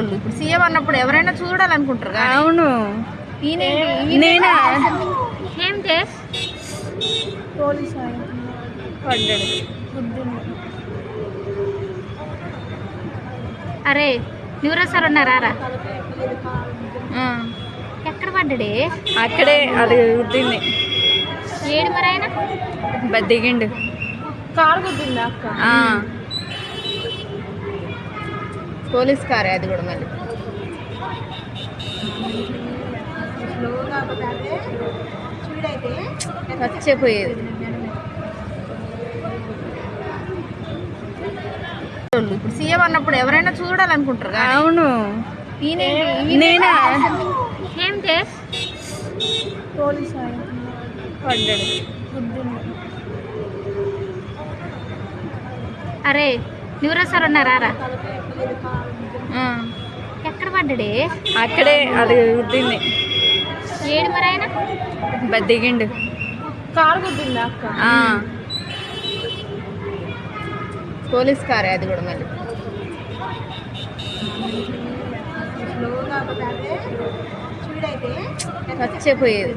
వాళ్ళు ఇప్పుడు సీఎం అన్నప్పుడు ఎవరైనా చూడాలనుకుంటారు కానీ అవును? నేనా? ఏం చేస్? అరే న్యూరో సార్ ఉన్నారా? రా. ఆ, ఎక్కడ పడ్డాడే? అక్కడే అది గుద్దింది. ఏడు మరి ఆయన దిగిండు. కారు గుద్దిందా అక్క? ఆ, పోలీస్ కారే అది కూడా మళ్ళీ. చచ్చిపోయేది. వాళ్ళు ఇప్పుడు సీఎం అన్నప్పుడు ఎవరైనా చూడాలనుకుంటారు అవును? నేనా. ఏం చేస్ అరే న్యూరో సార్ ఉన్నారా? ఎక్కడ పడ్డాడే? అక్కడే అది గుద్దింది. ఏడు మరి ఆయన? దిగిండు. కారు గుద్దిందా పోలీస్ కారే అది కూడా మళ్ళీ. చచ్చిపోయేది.